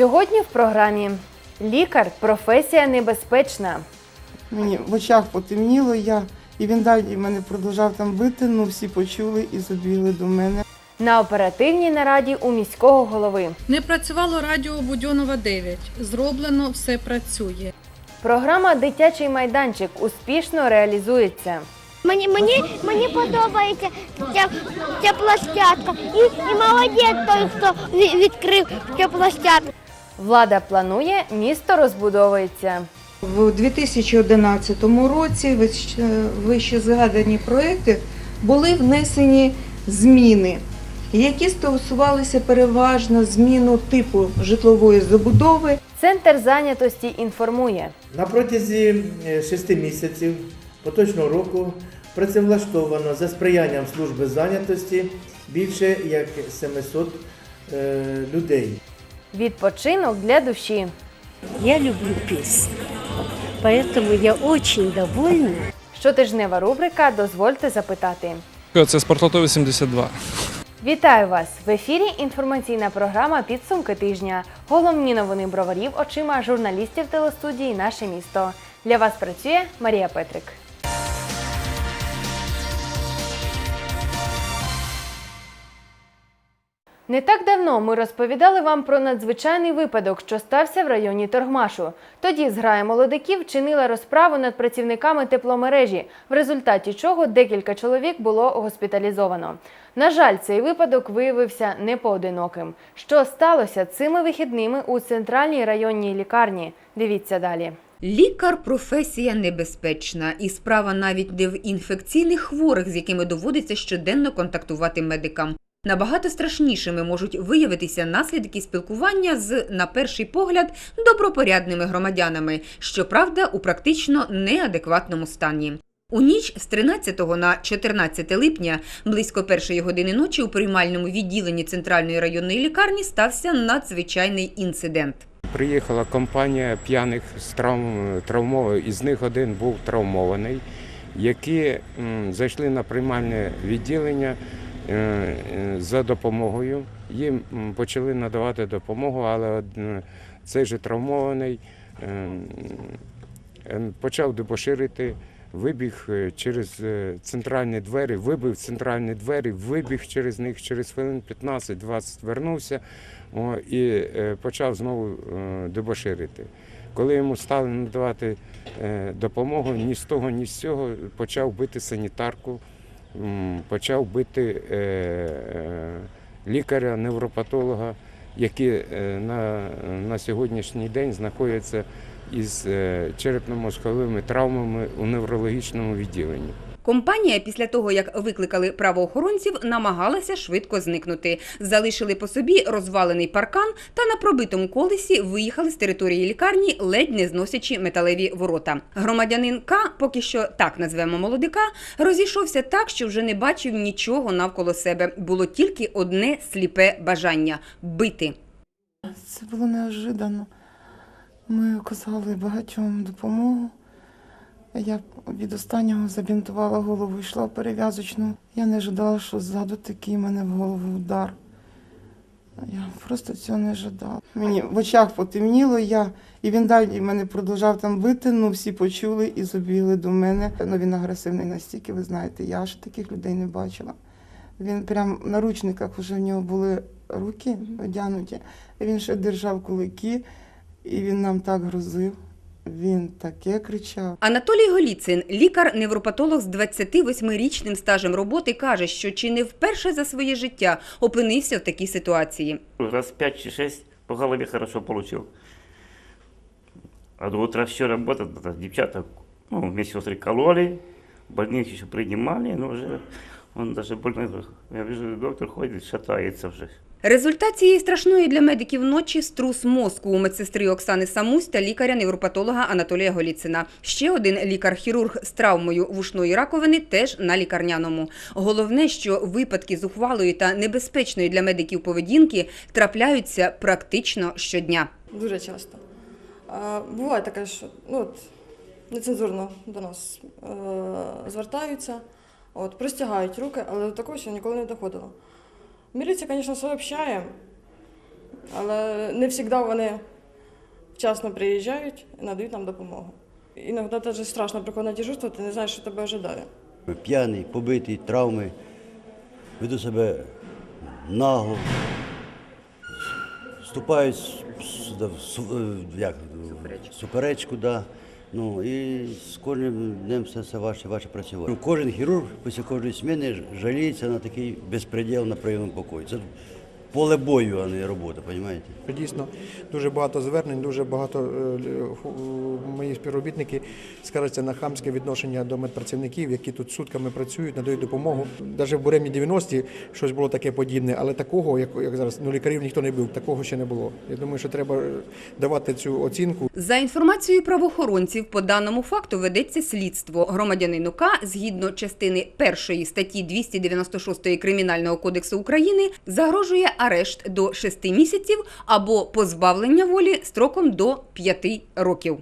Сьогодні в програмі Лікар професія небезпечна. Мені в очах потемніло, я і він далі мене продовжав там бити. Ну всі почули і забігли до мене. На оперативній нараді у міського голови. Не працювало радіо Будьонова 9. Зроблено, все працює. Програма Дитячий майданчик успішно реалізується. Мені, мені, мені подобається ця, ця площадка. І, і молодець той, хто відкрив цю площадку. Влада планує, місто розбудовується. В 2011 році вище- згадані проекти були внесені зміни, які стосувалися переважно зміну типу житлової забудови Центр зайнятості інформує. На протязі е, шести місяців поточного року працевлаштовано за сприянням служби зайнятості більше як 700 е, людей. Відпочинок для душі. Я люблю песни, поэтому я очень довольна. Щотижнева рубрика Дозвольте запитати. Це Спортлото 82. Вітаю вас! В ефірі інформаційна програма Підсумки тижня. Головні новини броварів очима журналістів телестудії Наше місто. Для вас працює Марія Петрик. Не так давно ми розповідали вам про надзвичайний випадок, що стався в районі Торгмашу. Тоді зграя молодиків чинила розправу над працівниками тепломережі, в результаті чого декілька чоловік було госпіталізовано. На жаль, цей випадок виявився непоодиноким. Що сталося цими вихідними у центральній районній лікарні? Дивіться далі. Лікар професія небезпечна, і справа навіть не в інфекційних хворих, з якими доводиться щоденно контактувати медикам. Набагато страшнішими можуть виявитися наслідки спілкування з, на перший погляд, добропорядними громадянами, щоправда, у практично неадекватному стані. У ніч з 13 на 14 липня, близько першої години ночі, у приймальному відділенні центральної районної лікарні стався надзвичайний інцидент. Приїхала компанія п'яних з травм, травмованих, із них один був травмований, які м, зайшли на приймальне відділення за допомогою. Їм почали надавати допомогу, але цей же травмований е, е, почав дебоширити, вибіг е, через е, центральні двері, вибив центральні двері, вибіг через них через хвилин 15-20 вернувся і е, почав знову е, дебоширити. Коли йому стали надавати е, допомогу, ні з того, ні з цього почав бити санітарку, почав бити е, е, лікаря, невропатолога, які е, на, на сьогоднішній день знаходиться із черепно-мозковими травмами у неврологічному відділенні. Компанія після того, як викликали правоохоронців, намагалася швидко зникнути. Залишили по собі розвалений паркан та на пробитому колесі виїхали з території лікарні, ледь не зносячи металеві ворота. Громадянин К, поки що так назвемо молодика, розійшовся так, що вже не бачив нічого навколо себе. Було тільки одне сліпе бажання бити. Це було неожиданно. Ми оказали багатьом допомогу. Я від останнього забінтувала голову, йшла в перев'язочну. Я не ожидала, що ззаду такий мене в голову удар. Я просто цього не ожидала. Мені в очах потемніло, я, і він далі мене продовжав там бити. Ну всі почули і забігли до мене. Ну він агресивний настільки, ви знаєте, я ж таких людей не бачила. Він прям в наручниках вже в нього були руки одягнуті. Він ще держав кулаки, і він нам так грозив. Він таке кричав. Анатолій Голіцин, лікар-невропатолог з 28-річним стажем роботи, каже, що чи не вперше за своє життя опинився в такій ситуації. Раз пять чи шесть по голове хорошо получил. А до утра еще работать, это девчата, ну, медсестры кололи, больных еще принимали, но уже он даже больной, я вижу, доктор ходит, шатается уже. Результат цієї страшної для медиків ночі – струс мозку у медсестри Оксани Самусь та лікаря-невропатолога Анатолія Голіцина. Ще один лікар-хірург з травмою вушної раковини теж на лікарняному. Головне, що випадки зухвалої та небезпечної для медиків поведінки трапляються практично щодня. Дуже часто. Буває таке, що ну, от, нецензурно до нас е, звертаються, от, простягають руки, але до такого ще ніколи не доходило. Міліція, звісно, сообщає, але не завжди вони вчасно приїжджають і надають нам допомогу. Іноді навіть страшно приходить на дежурство, ти не знаєш, що тебе ожидає. П'яний, побитий, травми, веду себе нагло, вступають да, в су- е, суперечку, да. Ну, і з кожним днем все, все важче, важче працювати. Ну, Кожен хірург після кожної зміни жаліється на такий безпреділ на прийомному покої. Це поле бою, а не робота, розумієте? Дійсно, дуже багато звернень, дуже багато е, лю- мої співробітники скаржаться на хамське відношення до медпрацівників, які тут сутками працюють, надають допомогу. Навіть в буремні 90-ті щось було таке подібне, але такого, як, як зараз, ну лікарів ніхто не бив, такого ще не було. Я думаю, що треба е, давати цю оцінку. За інформацією правоохоронців, по даному факту ведеться слідство. Громадянину К, згідно частини першої статті 296 Кримінального кодексу України, загрожує арешт до 6 місяців або позбавлення волі строком до 5 років.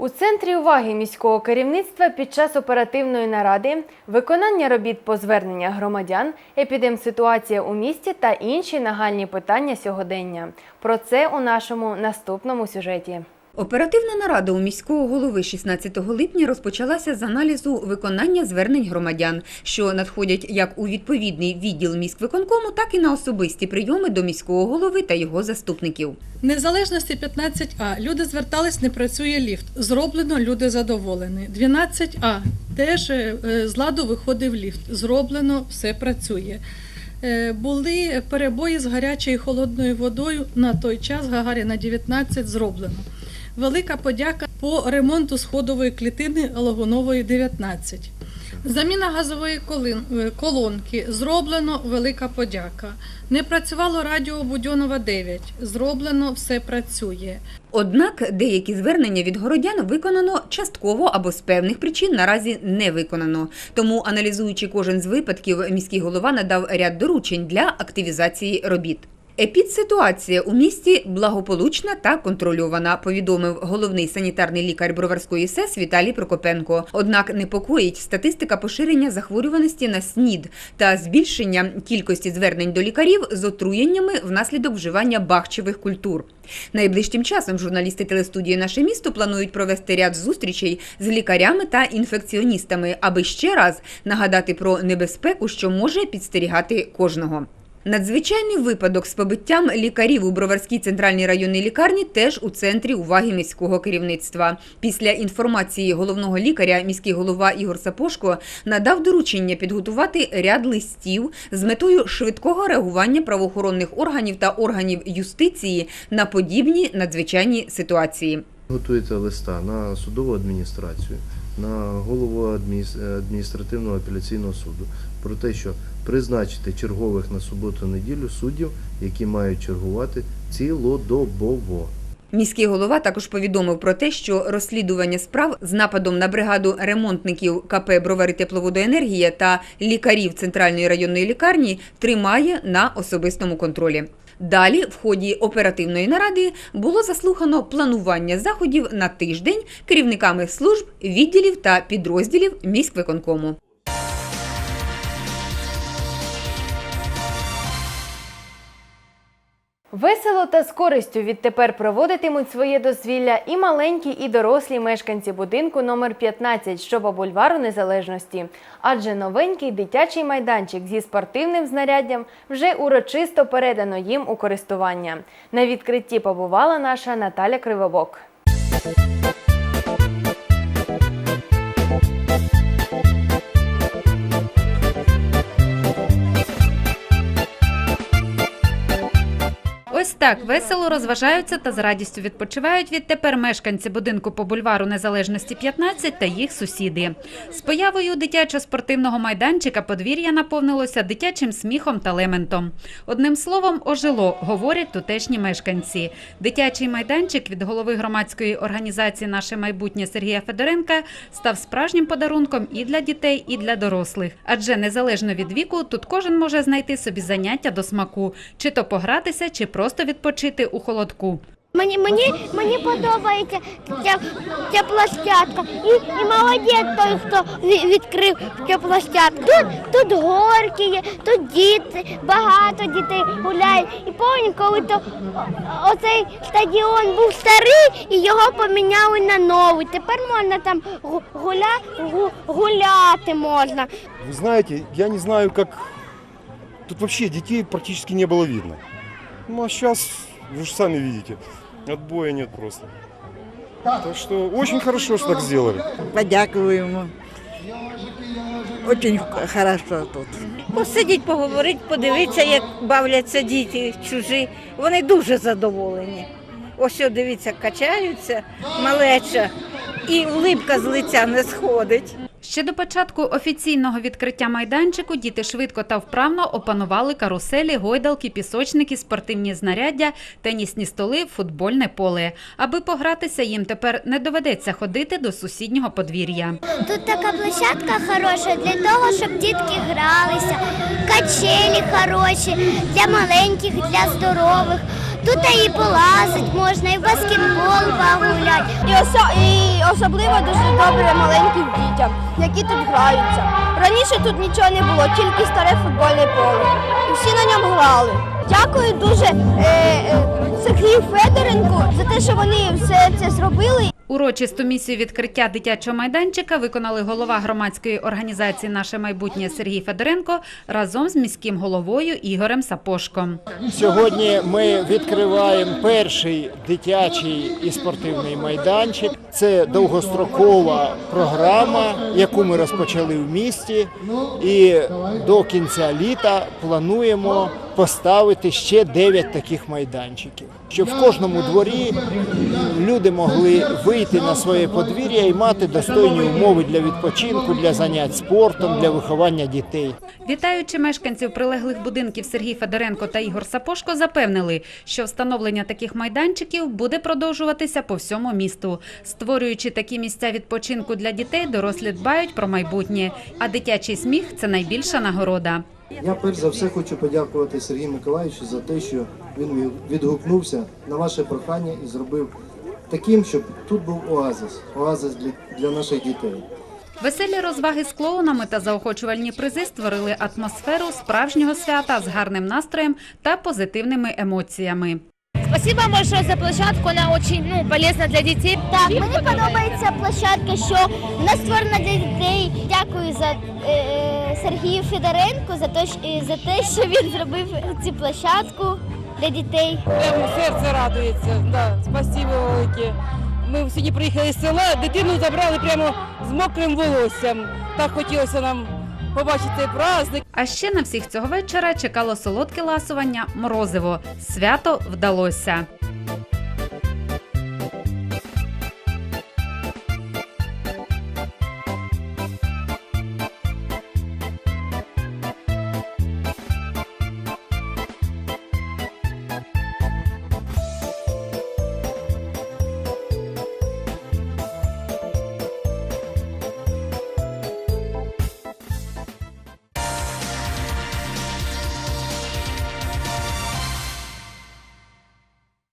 У центрі уваги міського керівництва під час оперативної наради, виконання робіт по звернення громадян, епідемситуація у місті та інші нагальні питання сьогодення. Про це у нашому наступному сюжеті. Оперативна нарада у міського голови 16 липня розпочалася з аналізу виконання звернень громадян, що надходять як у відповідний відділ міськвиконкому, так і на особисті прийоми до міського голови та його заступників. Незалежності 15А. Люди звертались, не працює ліфт. Зроблено, люди задоволені. 12А. Теж е, з ладу виходив ліфт. Зроблено, все працює. Е, Були перебої з гарячою і холодною водою. На той час Гагаріна 19 зроблено. Велика подяка по ремонту сходової клітини Логунової 19. Заміна газової е, колонки зроблено велика подяка. Не працювало радіо Будьонова 9. Зроблено, все працює. Однак деякі звернення від городян виконано частково або з певних причин наразі не виконано. Тому, аналізуючи кожен з випадків, міський голова надав ряд доручень для активізації робіт. Епідситуація у місті благополучна та контрольована, повідомив головний санітарний лікар Броварської СЕС Віталій Прокопенко. Однак непокоїть статистика поширення захворюваності на СНІД та збільшення кількості звернень до лікарів з отруєннями внаслідок вживання бахчевих культур. Найближчим часом журналісти телестудії Наше місто планують провести ряд зустрічей з лікарями та інфекціоністами, аби ще раз нагадати про небезпеку, що може підстерігати кожного. Надзвичайний випадок з побиттям лікарів у Броварській центральній районній лікарні теж у центрі уваги міського керівництва. Після інформації головного лікаря міський голова Ігор Сапошко надав доручення підготувати ряд листів з метою швидкого реагування правоохоронних органів та органів юстиції на подібні надзвичайні ситуації. Готується листа на судову адміністрацію, на голову адміністративного апеляційного суду про те, що призначити чергових на суботу-неділю суддів, які мають чергувати цілодобово. Міський голова також повідомив про те, що розслідування справ з нападом на бригаду ремонтників КП Бровари Тепловодоенергія та лікарів центральної районної лікарні тримає на особистому контролі. Далі, в ході оперативної наради, було заслухано планування заходів на тиждень керівниками служб, відділів та підрозділів міськвиконкому. Весело та з користю відтепер проводитимуть своє дозвілля і маленькі, і дорослі мешканці будинку номер 15, що по бульвару Незалежності. Адже новенький дитячий майданчик зі спортивним знаряддям вже урочисто передано їм у користування. На відкритті побувала наша Наталя Кривобок. Ось так весело розважаються та з радістю відпочивають відтепер мешканці будинку по бульвару Незалежності 15 та їх сусіди. З появою дитячо-спортивного майданчика подвір'я наповнилося дитячим сміхом та лементом. Одним словом, ожило, говорять тутешні мешканці. Дитячий майданчик від голови громадської організації Наше майбутнє Сергія Федоренка став справжнім подарунком і для дітей, і для дорослих. Адже незалежно від віку, тут кожен може знайти собі заняття до смаку, чи то погратися, чи просто відпочити у холодку. Мені, мені, мені подобається ця, ця площадка. І, і молодець той, хто відкрив цю площадку. Тут, тут горки є, тут діти, багато дітей гуляють. І пам'ятаю, коли то оцей стадіон був старий і його поміняли на новий. Тепер можна там гу- гуля, гу- гуляти можна. Вы знаете, я не знаю, как... Тут вообще детей практически не было видно. Ну а сейчас, вы же сами видите, отбоя нет просто. Так что очень хорошо, что так сделали. Подякуємо. Очень хорошо тут. Посидіть, поговорити, подивитися, як бавляться діти чужі. Вони дуже задоволені. Ось, о, дивіться, качаються, малеча, і улипка з лиця не сходить. Ще до початку офіційного відкриття майданчику діти швидко та вправно опанували каруселі, гойдалки, пісочники, спортивні знаряддя, тенісні столи, футбольне поле. Аби погратися, їм тепер не доведеться ходити до сусіднього подвір'я. Тут така площадка хороша для того, щоб дітки гралися, качелі хороші для маленьких, для здорових. Тут і полазить можна, і в баскетбол погуляти. І, і особливо дуже добре маленьким дітям, які тут граються. Раніше тут нічого не було, тільки старе футбольне поле. І всі на ньому грали. Дякую дуже е, е, Сергію Федоренку за те, що вони все це зробили. Урочисту місію відкриття дитячого майданчика виконали голова громадської організації Наше майбутнє Сергій Федоренко разом з міським головою Ігорем Сапошком. Сьогодні ми відкриваємо перший дитячий і спортивний майданчик. Це довгострокова програма, яку ми розпочали в місті, і до кінця літа плануємо поставити ще 9 таких майданчиків, щоб в кожному дворі люди могли вийти на своє подвір'я і мати достойні умови для відпочинку, для занять спортом, для виховання дітей. Вітаючи мешканців прилеглих будинків Сергій Федоренко та Ігор Сапошко запевнили, що встановлення таких майданчиків буде продовжуватися по всьому місту. Створюючи такі місця відпочинку для дітей, дорослі дбають про майбутнє, а дитячий сміх це найбільша нагорода. Я перш за все хочу подякувати Сергію Миколаївичу за те, що він відгукнувся на ваше прохання і зробив таким, щоб тут був оазис, оазис для, для наших дітей. Веселі розваги з клоунами та заохочувальні призи створили атмосферу справжнього свята з гарним настроєм та позитивними емоціями. Спасибо большое за площадку, вона очень ну, полезна для дітей. Так, мені подобається площадка, що вона створена для дітей. Дякую за е, Сергію Федоренку за те, за те, що він зробив цю площадку для дітей. Прямо серце радується. Да, спасибо велике. Ми сьогодні приїхали з села, дитину забрали прямо з мокрим волоссям. Так хотілося нам побачити праздник. А ще на всіх цього вечора чекало солодке ласування морозиво. Свято вдалося.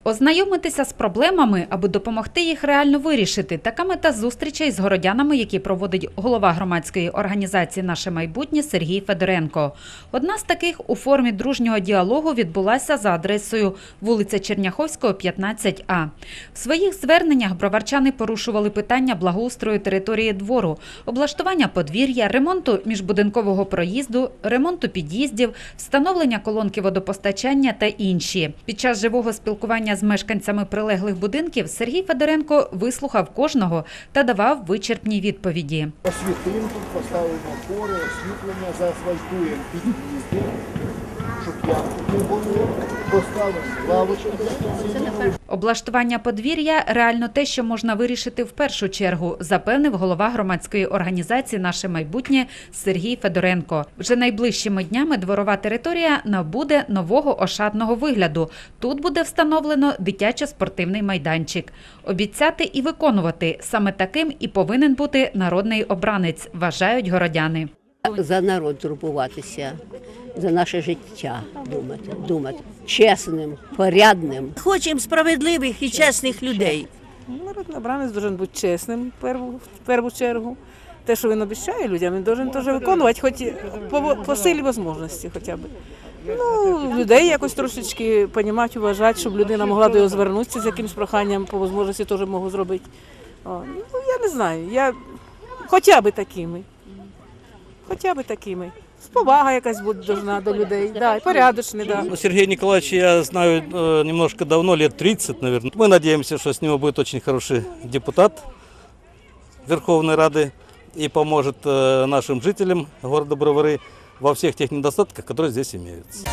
Ознайомитися з проблемами, аби допомогти їх реально вирішити. Така мета зустрічей з городянами, які проводить голова громадської організації Наше майбутнє Сергій Федоренко. Одна з таких у формі дружнього діалогу відбулася за адресою вулиця Черняховського, 15А. В своїх зверненнях броварчани порушували питання благоустрою території двору, облаштування подвір'я, ремонту міжбудинкового проїзду, ремонту під'їздів, встановлення колонки водопостачання та інші. Під час живого спілкування з мешканцями прилеглих будинків Сергій Федоренко вислухав кожного та давав вичерпні відповіді. Освітлимо тут, поставимо опори, освітлення, заасфальтуємо під'їзди, щоб ямки не було. Облаштування подвір'я реально те, що можна вирішити в першу чергу, запевнив голова громадської організації Наше майбутнє Сергій Федоренко. Вже найближчими днями дворова територія набуде нового ошатного вигляду. Тут буде встановлено дитячо-спортивний майданчик. Обіцяти і виконувати саме таким і повинен бути народний обранець, вважають городяни. За народ турбуватися, за наше життя думати, думати. Чесним, порядним. Хочемо справедливих і чесних людей. Народний обранець має бути чесним в першу, в першу чергу. Те, що він обіцяє людям, він має теж виконувати, хоч по, по силі можливості хоча б. Ну, людей якось трошечки розуміти, вважати, щоб людина могла до його звернутися з якимось проханням, по можливості теж можу зробити. О, ну, я не знаю, я хоча б такими. Хоча б такими. Повага якась буде должна до людей, да, і порядочний, да. Ну, Сергея Николаевича я знаю э, немножко давно, лет 30, наверное. Мы надеемся, что с него будет очень хороший депутат Верховной Рады и поможет э, нашим жителям города Бровары во всех тех недостатках, которые здесь имеются.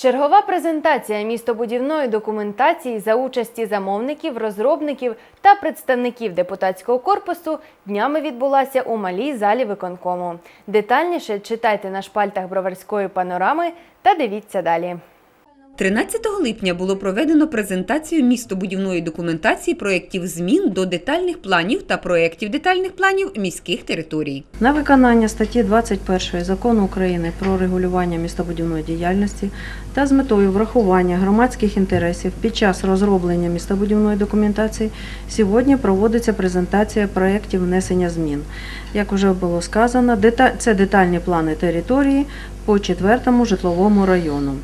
Чергова презентація містобудівної документації за участі замовників, розробників та представників депутатського корпусу днями відбулася у малій залі виконкому. Детальніше читайте на шпальтах броварської панорами та дивіться далі. 13 липня було проведено презентацію містобудівної документації проєктів змін до детальних планів та проєктів детальних планів міських територій. На виконання статті 21 Закону України про регулювання містобудівної діяльності та з метою врахування громадських інтересів під час розроблення містобудівної документації сьогодні проводиться презентація проєктів внесення змін. Як вже було сказано, це детальні плани території по четвертому житловому району.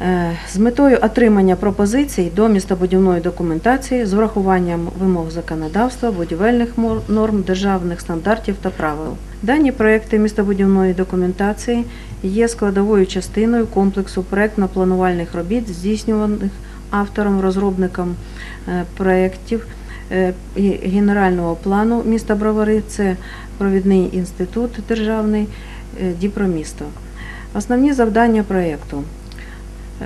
Е, З метою отримання пропозицій до містобудівної документації з врахуванням вимог законодавства, будівельних норм, державних стандартів та правил. Дані проекти містобудівної документації є складовою частиною комплексу проектно-планувальних робіт, здійснюваних автором, розробником е, проєктів е, генерального плану міста Бровари. Це провідний інститут державний Діпромісто. Основні завдання проєкту.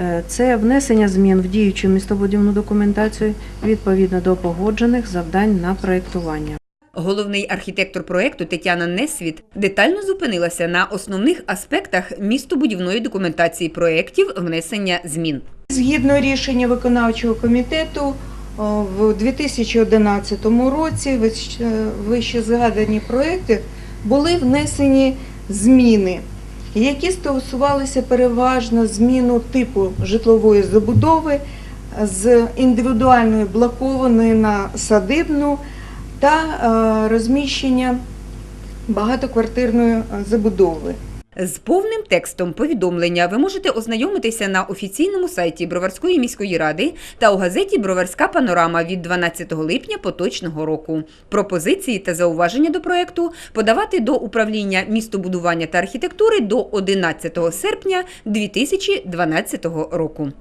Е, Це внесення змін в діючу містобудівну документацію відповідно до погоджених завдань на проєктування. Головний архітектор проєкту Тетяна Несвіт детально зупинилася на основних аспектах містобудівної документації проєктів внесення змін. Згідно рішення виконавчого комітету, в 2011 році вище- вище згадані проекти були внесені зміни, які стосувалися переважно зміну типу житлової забудови з індивідуальної блокованої на садибну та е, розміщення багатоквартирної е, забудови. З повним текстом повідомлення ви можете ознайомитися на офіційному сайті Броварської міської ради та у газеті Броварська панорама від 12 липня поточного року. Пропозиції та зауваження до проекту подавати до управління містобудування та архітектури до 11 серпня 2012 року.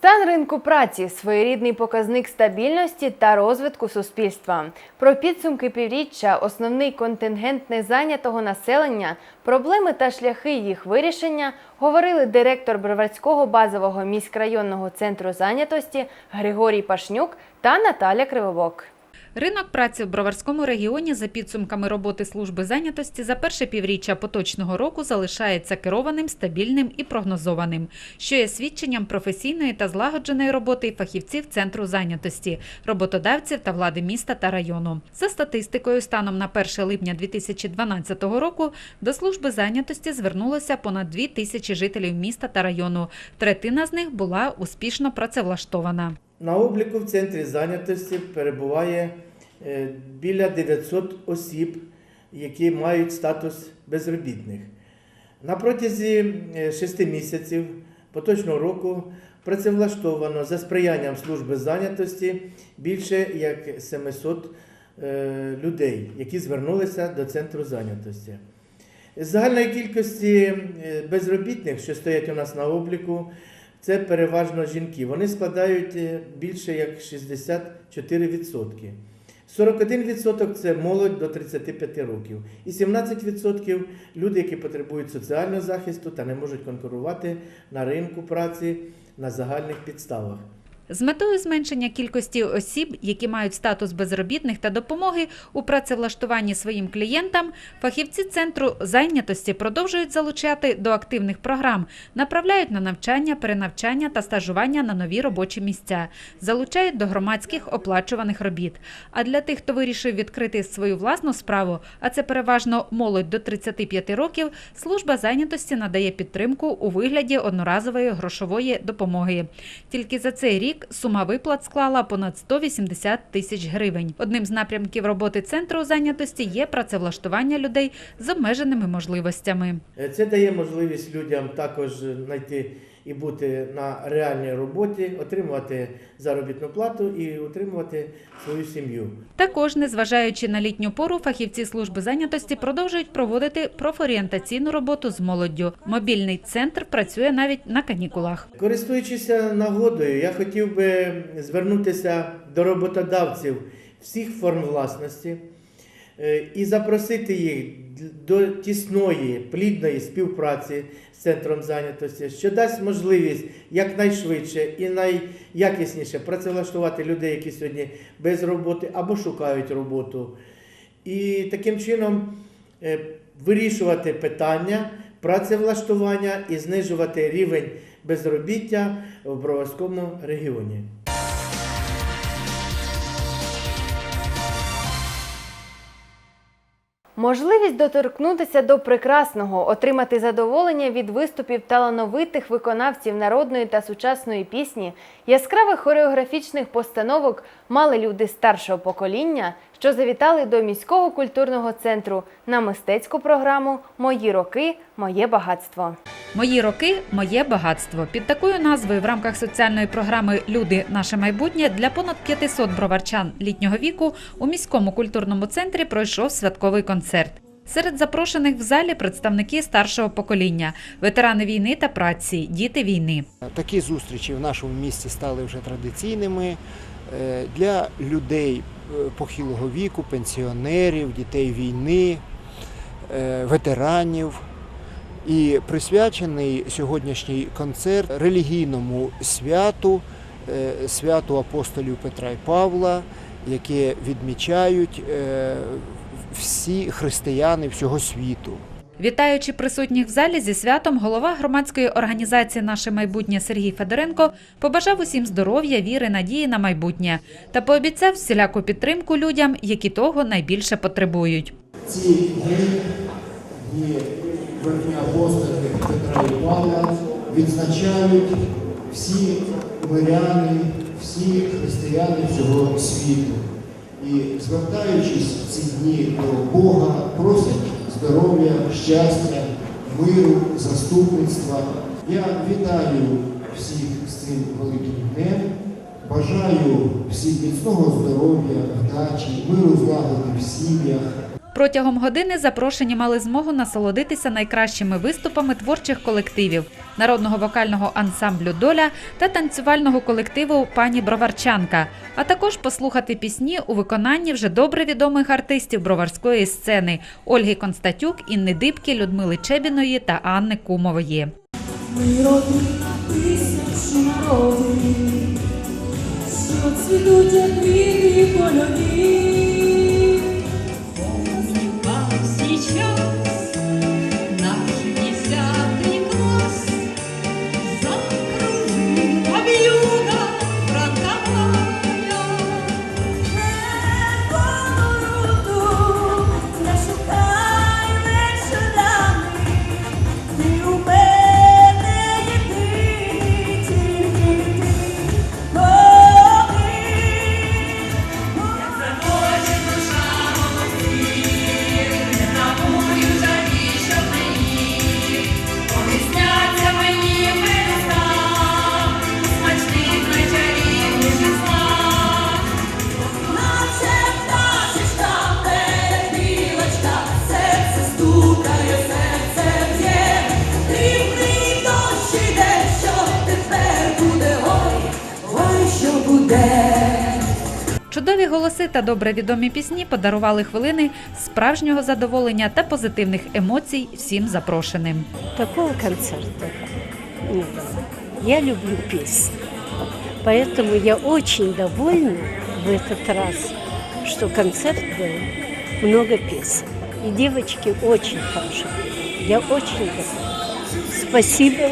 Стан ринку праці своєрідний показник стабільності та розвитку суспільства. Про підсумки півріччя, основний контингент незайнятого населення, проблеми та шляхи їх вирішення говорили директор Броварського базового міськрайонного центру зайнятості Григорій Пашнюк та Наталя Кривовок. Ринок праці в Броварському регіоні за підсумками роботи служби зайнятості за перше півріччя поточного року залишається керованим, стабільним і прогнозованим, що є свідченням професійної та злагодженої роботи фахівців центру зайнятості, роботодавців та влади міста та району. За статистикою, станом на 1 липня 2012 року до служби зайнятості звернулося понад 2 тисячі жителів міста та району. Третина з них була успішно працевлаштована. На обліку в центрі зайнятості перебуває е, біля 900 осіб, які мають статус безробітних. На протязі 6 місяців поточного року працевлаштовано за сприянням служби зайнятості більше як 700 е, людей, які звернулися до центру зайнятості. З загальної кількості е, безробітних, що стоять у нас на обліку, це переважно жінки. Вони складають е, більше як 64%. 41% це молодь до 35 років. І 17% люди, які потребують соціального захисту та не можуть конкурувати на ринку праці на загальних підставах. З метою зменшення кількості осіб, які мають статус безробітних та допомоги у працевлаштуванні своїм клієнтам, фахівці центру зайнятості продовжують залучати до активних програм, направляють на навчання, перенавчання та стажування на нові робочі місця, залучають до громадських оплачуваних робіт. А для тих, хто вирішив відкрити свою власну справу, а це переважно молодь до 35 років, служба зайнятості надає підтримку у вигляді одноразової грошової допомоги. Тільки за цей рік сума виплат склала понад 180 тисяч гривень. Одним з напрямків роботи центру зайнятості є працевлаштування людей з обмеженими можливостями. Е, Це дає можливість людям також знайти і бути на реальній роботі, отримувати заробітну плату і утримувати свою сім'ю. Також, незважаючи на літню пору, фахівці служби зайнятості продовжують проводити профорієнтаційну роботу з молоддю. Мобільний центр працює навіть на канікулах. Користуючись нагодою, я хотів би звернутися до роботодавців всіх форм власності е, і запросити їх до тісної, плідної співпраці з центром зайнятості, що дасть можливість якнайшвидше і найякісніше працевлаштувати людей, які сьогодні без роботи або шукають роботу. І таким чином е, вирішувати питання працевлаштування і знижувати рівень безробіття в Броварському регіоні. Можливість доторкнутися до прекрасного, отримати задоволення від виступів талановитих виконавців народної та сучасної пісні, яскравих хореографічних постановок мали люди старшого покоління, що завітали до міського культурного центру на мистецьку програму Мої роки, моє багатство. Мої роки моє багатство. Під такою назвою в рамках соціальної програми Люди наше майбутнє для понад 500 броварчан літнього віку у міському культурному центрі пройшов святковий концерт. Серед запрошених в залі представники старшого покоління, ветерани війни та праці, діти війни. Такі зустрічі в нашому місті стали вже традиційними е, для людей похилого віку, пенсіонерів, дітей війни, е, ветеранів. І присвячений сьогоднішній концерт релігійному святу, е, святу апостолів Петра і Павла, яке відмічають е, всі християни всього світу. Вітаючи присутніх в залі зі святом, голова громадської організації Наше майбутнє Сергій Федоренко побажав усім здоров'я, віри, надії на майбутнє та пообіцяв всіляку підтримку людям, які того найбільше потребують. Ці дні, верхні апостоли Петра і Павла відзначають всі миряни, всі християни всього світу. І звертаючись в ці дні до Бога, просять здоров'я, щастя, миру, заступництва. Я вітаю всіх з цим великим днем. Бажаю всім міцного здоров'я, вдачі, миру злагоди в сім'ях. Протягом години запрошені мали змогу насолодитися найкращими виступами творчих колективів народного вокального ансамблю Доля та танцювального колективу Пані Броварчанка, а також послухати пісні у виконанні вже добре відомих артистів броварської сцени Ольги Констатюк, Інни Дибки, Людмили Чебіної та Анни Кумової. Що цвітуть як квіти польові. та добре відомі пісні подарували хвилини справжнього задоволення та позитивних емоцій всім запрошеним. Такого концерту не было. Я люблю песни. Поэтому я очень довольна в этот раз, что концерт был, много песен. И девочки очень хорошо. Я очень довольна. Спасибо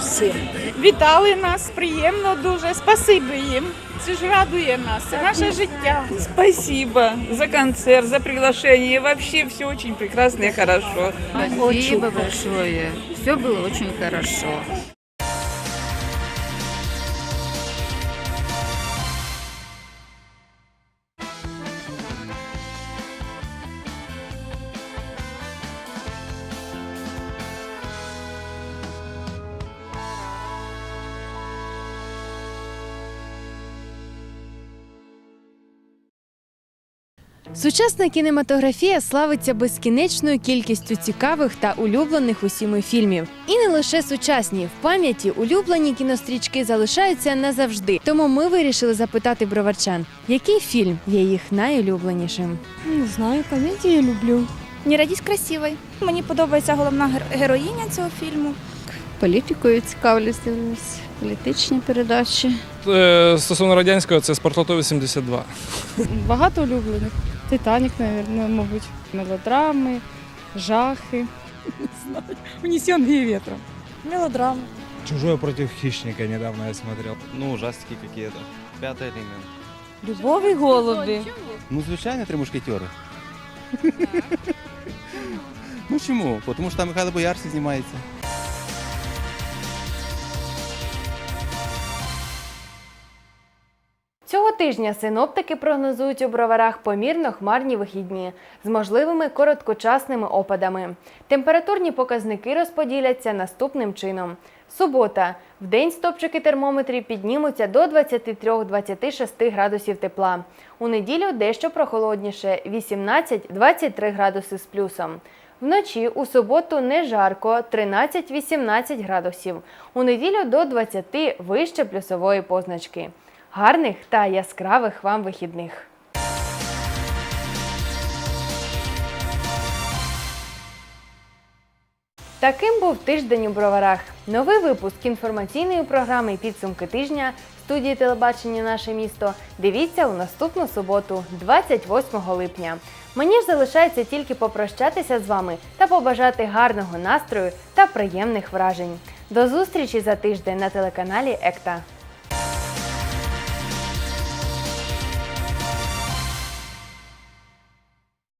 всем. Вітали нас, приємно дуже. Спасибі їм. Це ж радує нас, це наше життя. Спасибо за концерт, за приглашение. Вообще все очень прекрасно и хорошо. Спасибо большое. Все было очень хорошо. Сучасна кінематографія славиться безкінечною кількістю цікавих та улюблених усіми фільмів. І не лише сучасні в пам'яті улюблені кінострічки залишаються назавжди. Тому ми вирішили запитати броварчан, який фільм є їх найулюбленішим. Не знаю, комедії люблю. Не радість красивий. Мені подобається головна героїня цього фільму. Політикою цікавлюся, політичні передачі. Е, Стосовно радянського, це Спортлото 82. Багато улюблених. Титанік, наверное, мабуть. Мелодрами, жахи. Не знаю. Унесенные ветром. Мелодрама. Чужой против хищника недавно я смотрел. Ну, ужастики какие-то. Пятый элемент. Любові голуби. Ну, звичайно, три мушкетери. ну чому? Тому що там Михайло Боярський знімається. Тижня синоптики прогнозують у броварах помірно хмарні вихідні з можливими короткочасними опадами. Температурні показники розподіляться наступним чином. Субота. В день стопчики термометрів піднімуться до 23-26 градусів тепла. У неділю дещо прохолодніше 18-23 градуси з плюсом. Вночі у суботу не жарко 13-18 градусів. У неділю до 20 вище плюсової позначки. Гарних та яскравих вам вихідних! Таким був тиждень у броварах. Новий випуск інформаційної програми Підсумки тижня студії телебачення Наше місто. Дивіться у наступну суботу, 28 липня. Мені ж залишається тільки попрощатися з вами та побажати гарного настрою та приємних вражень. До зустрічі за тиждень на телеканалі Екта.